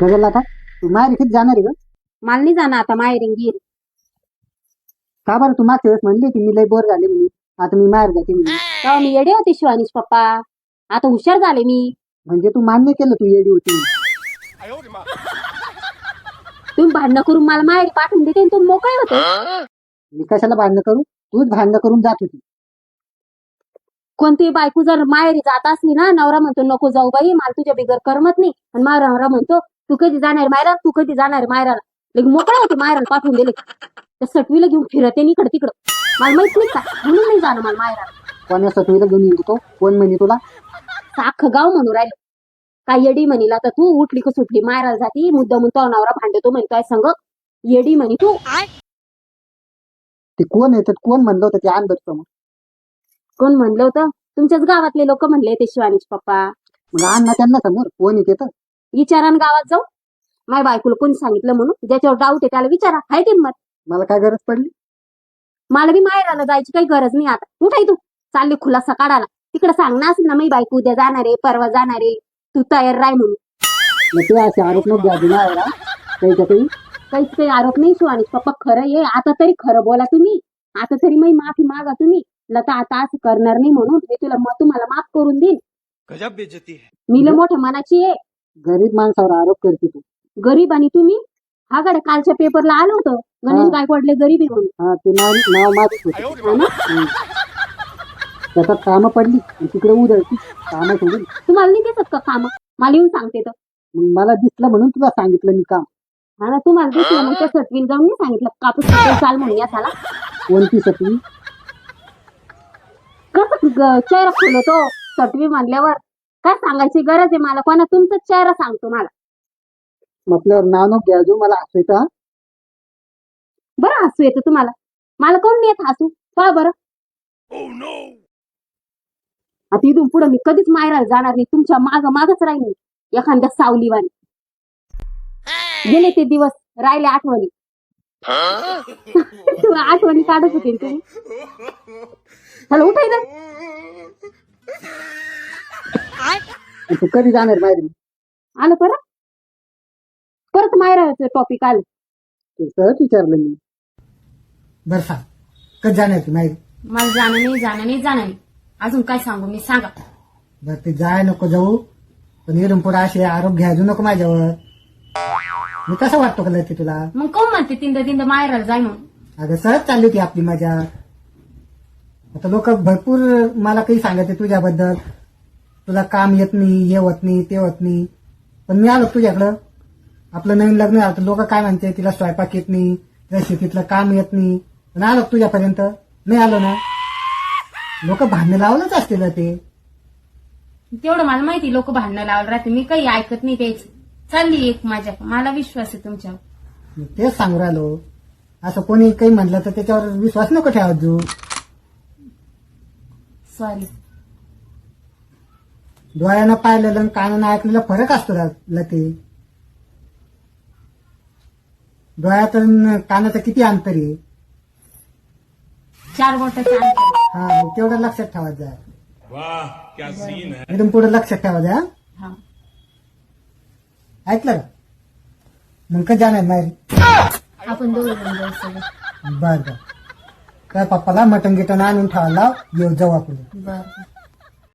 कळलं आता? तू माहेर किती जाणार आहे ग? मला नाही जाणार आता माहेरी गिर का बरं? तू मागच्या वेळेस म्हणली की मी लय बोर झाले म्हणून. आता मी माहेर जाते म्हणून. तेव्हा मी येडे होते शिवानीश पप्पा. आता हुशार झाले मी. म्हणजे तू मान्य केलं तू येडी होती म्हणून. तुम्ही भांडणं करून मला माहेरी पाठवून देते आणि तुम्ही मोकळे होते. मी कशाला भांडणं करू? तूच भांडणं करून जात होती. कोणती बायको जर माहेरी जात असली ना नवरा म्हणतो नको जाऊ बाई मला तुझ्या बिगर करमत नाही. आणि माझा नवरा म्हणतो तू कधी जाणार मायरा? तू कधी जाणार मायराला? लेकिन मोकळे होते मायराला पाठवून दिले. त्या सटवीला घेऊन फिरते आणि इकडे तिकडं. मला माहीत नाही का? म्हणून नाही जाणं मला मायराला. कोण्या सटवीला घेऊन येतो? तो कोण म्हणे तुला? अख्खं गाव म्हणून राहिलं. काय येडी म्हणील आता तू उठली का सुटली? मायराला जाती मुद्दा म्हणतो नवरा भांडतो म्हणे. काय सांग? येडी म्हणी तू. ते कोण येतात कोण म्हणलं होतं? ते आण बरं समोर. कोण म्हणलं होतं? तुमच्याच गावातले लोक म्हणले ते शिवानीच पप्पा. मग आण ना त्यांना समोर. कोण येते तर? विचारान गावात जाऊ माझ्या बायकोला कोणी सांगितलं म्हणून. ज्याच्यावर डाऊट आहे त्याला विचारा. हाय किंमत मला काय गरज पडली? मला बी माहेराला जायची काही गरज नाही आता. कुठाय तू? चालली खुलासा काढायला. तिकडे सांग ना असेल ना मी बायको उद्या जाणार आहे परवा जाणार. आहे तू तयार राह म्हणून. मग ते असे आरोप नको द्या ना एवढा काही काही काहीच काही आरोप नाही शिवानीच पप्पा खरं आहे. आता तरी खरं बोला तुम्ही. आता तरी मी माफी मागा तुम्ही. लता आता असं करणार नाही म्हणून मी तुला म- तुम्हाला माफ करून देईन. गजब बेइज्जती है. मी लय मोठ्या मनाची आहे. गरीब माणसावर आरोप करते तू. गरीब आणि तुम्ही? हा गड्या कालच्या पेपरला आलं होतं. गणेश हा. गायकवाडले गरीब आहे म्हणून. हा ते नाव नाव माझंच होतं. हा ना? त्याच्यात कामं पडली. आणि तिकडे उधळती. कामं सोडून. तुम्हाला नाही दिसत का काम? मला येऊन सांगते तर. मग मला दिसलं म्हणून तुला सांगितलं मी काम. हा ना तुम्हाला दिसलं मग त्या सटवील जाऊन नाही सांगितलं? कापूस चाल म्हणून या साला कोणती सटवी कसं ग- चेहरा खुलतो? सटवी म्हणल्यावर. काय सांगायची गरज आहे मला? कोणा तुमचा चेहरा सांगतो मला. म्हटल्यावर नाव नको घ्या जो मला हसायचं हा. बरं हसू येतं तुम्हाला. मला कोण नाही येत हसू? पहा बरं! आता इथून पुढे मी कधीच मायराला जाणार नाही. तुमच्या माग मागच राहील मी एखाद्या सावलीवानी गेले ते दिवस राहिले आठवणी. आठवणी काढत होते ना तुम्ही. चला उठायचं आणि तू कधी जाणार बाहेर? आलं परत? परत मायराचं टॉपिक आलं. ते सहज विचारलं मी. बरं सांग कधी जाणार तू नाही मला जाणं नाही जाणं नाही जाणं नाही. अजून काय सांगू मी? सांगा. बरं ते जाय नको जाऊ. पण इथून पुढे असे आरोप घ्यायचो नको माझ्यावर. मी कसं वाटतो का ते तुला? मग कोण म्हणते तिंद तिंद मायराला जाय म्हणून? अगं सहज चालली होती आपली मजा. आता लोक भरपूर मला काही सांगायचे तुझ्याबद्दल. तुला काम येत नाही हे होत नाही ते होत नाही. पण मी आलो तुझ्याकडं. आपलं नवीन लग्न झालं लोक काय म्हणते? तिला स्वयंपाक येत नाही तिला शेतीतलं काम येत नाही. पण आलो तुझ्यापर्यंत. नाही आलो ना. लोक भांडणं लावलंच असतील ना ते. तेवढं मला माहिती लोक भांडणं लावलं राहते. मी काही ऐकत नाही त्याच चालली एक माझ्या. मला विश्वास आहे तुमच्यावर मी तेच सांगू राहिलो. असं कोणी काही म्हणलं तर त्याच्यावर विश्वास नको ठेवत जू सॉरी डोळ्यानं पाहिलेलं आणि कानानं ऐकलेलं फरक असतो रा- ते. डोळ्यात कानाचं किती अंतर आहे? चार बोटाचं अंतर. हा मग तेवढं लक्षात ठेवा जा वाह क्या सीन है एकदम पुढे लक्षात ठेवा जा हा. ऐकलं का? मग का जाणार माहेरी आपण दोघं जण जाऊ सगळं. बर बर. काय पप्पाला मटण गिटण आणून ठेवायला येऊ जाऊ आपण. बरं.